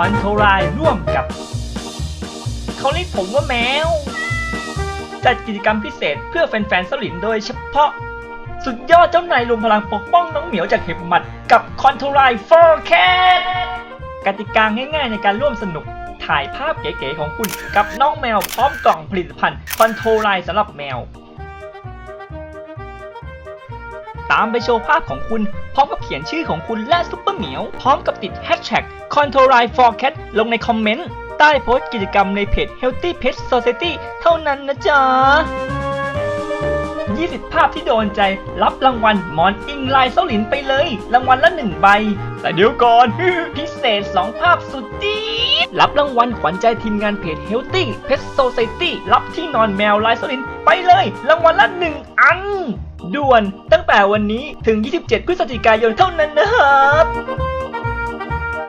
คอนโทรไลร่วมกับ เขาเรียกผมว่าแมว จัดกิจกรรมพิเศษเพื่อแฟนๆสลินโดยเฉพาะ สุดยอดเจ้านายรวมพลังปกป้องน้องเหมียวจากเห็บหมัดกับคอนโทรไล4 Cat กติกาง่ายๆในการร่วมสนุกถ่ายภาพเก๋ๆของคุณกับน้องแมวพร้อมกล่องผลิตภัณฑ์คอนโทรไลสำหรับแมวามไปโชว์ภาพของคุณ พร้อมกับเขียนชื่อของคุณและซุปเปอร์เหมียว พร้อมกับติดแฮชแท็ก Control Line for Cat ลงในคอมเมนต์ ใต้โพสต์กิจกรรมในเพจ Healthy Pet Society เท่านั้นนะจ๊ะ 20 ภาพที่โดนใจ รับรางวัลหมอนอิงลายเส้าหลินไปเลย รางวัลละ 1 ใบ แต่เดี๋ยวก่อน พิเศษ 2 ภาพสุดจี๊ดรับรางวัลขวัญใจทีมงานเพจ Healthy Pet Society รับที่นอนแมวลายเส้าหลินไปเลย รางวัลละ 1 อัน ด่วนตั้ง แต่วันนี้ถึง 27 พฤศจิกายนเท่านั้นนะครับ